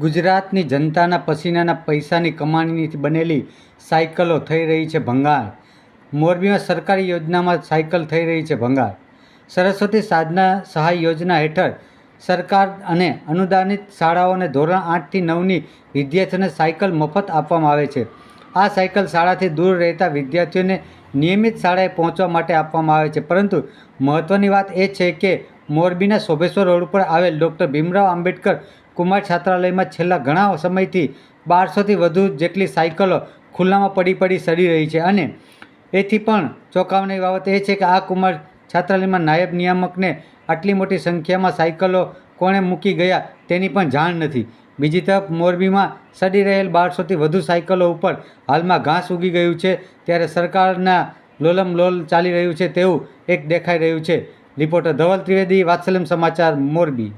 ગુજરાતની જનતાના પસીનાના પૈસાની કમાણીથી બનેલી સાયકલો થઈ રહી છે ભંગાર. મોરબીમાં સરકારી યોજનામાં સાયકલ થઈ રહી છે ભંગાર. સરસ્વતી સાધના સહાય યોજના હેઠળ સરકાર અને અનુદાનિત શાળાઓને ધોરણ આઠથી નવની વિદ્યાર્થીઓને સાયકલ મફત આપવામાં આવે છે. આ સાયકલ શાળાથી દૂર રહેતા વિદ્યાર્થીઓને નિયમિત શાળાએ પહોંચવા માટે આપવામાં આવે છે. પરંતુ મહત્ત્વની વાત એ છે કે મોરબીના શોભેશ્વર રોડ ઉપર આવેલ ડૉક્ટર ભીમરાવ આંબેડકર કુમાર છાત્રાલયમાં છેલ્લા ઘણા સમયથી બારસોથી વધુ જેટલી સાયકલો ખુલ્લામાં પડી પડી સડી રહી છે અને એથી પણ ચોંકાવની બાબત એ છે કે આ કુમાર છાત્રાલયમાં નાયબ નિયામકને આટલી મોટી સંખ્યામાં સાયકલો કોણે મૂકી ગયા તેની પણ જાણ નથી. બીજી તરફ મોરબીમાં સડી રહેલ બારસોથી વધુ સાયકલો ઉપર હાલમાં ઘાસ ઉગી ગયું છે. ત્યારે સરકારના લોલમ લોલ ચાલી રહ્યું છે તેવું એક દેખાઈ રહ્યું છે. રિપોર્ટર ધવલ ત્રિવેદી, વાત્સલ્યમ સમાચાર, મોરબી.